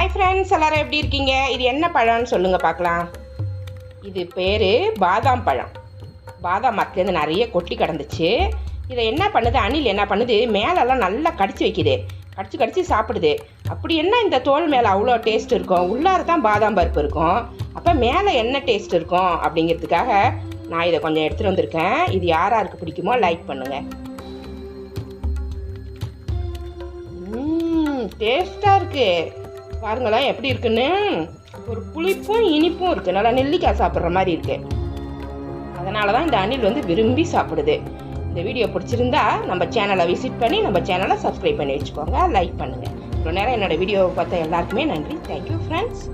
Hi friends எல்லாரும் எப்படி இருக்கீங்க? இது என்ன பழம்னு சொல்லுங்கள் பார்க்கலாம். இது பேர் பாதாம் பழம். பாதாம் மரத்துலேருந்து நிறைய கொட்டி கிடந்துச்சு. இதை என்ன பண்ணுது? அணில் என்ன பண்ணுது? மேலெல்லாம் நல்லா கடிச்சு வைக்குது. கடிச்சு கடிச்சு சாப்பிடுது. அப்படி என்ன இந்த தோல் மேலே அவ்வளோ டேஸ்ட் இருக்கும்? உள்ளார தான் பாதாம் பருப்பு இருக்கும். அப்போ மேலே என்ன டேஸ்ட் இருக்கும்? அப்படிங்கிறதுக்காக நான் இதை கொஞ்சம் எடுத்துகிட்டு வந்திருக்கேன். இது யார் யாருக்கு பிடிக்குமோ லைக் பண்ணுங்கள் டேஸ்ட்டாக இருக்குது பாருங்களேன் எப்படி இருக்குன்னு? ஒரு புளிப்பும் இனிப்பும் இருக்குது நல்லா நெல்லிக்காய் சாப்பிட்ற மாதிரி இருக்கு. அதனால தான் இந்த அணில் வந்து விரும்பி சாப்பிடுது. இந்த வீடியோ பிடிச்சிருந்தா நம்ம சேனலை விசிட் பண்ணி நம்ம சேனலை சப்ஸ்கிரைப் பண்ணி வச்சுக்கோங்க. லைக் பண்ணுங்கள் இவ்வளோ நேரம் என்னோட வீடியோவை பார்த்த எல்லாருக்குமே நன்றி. Thank you friends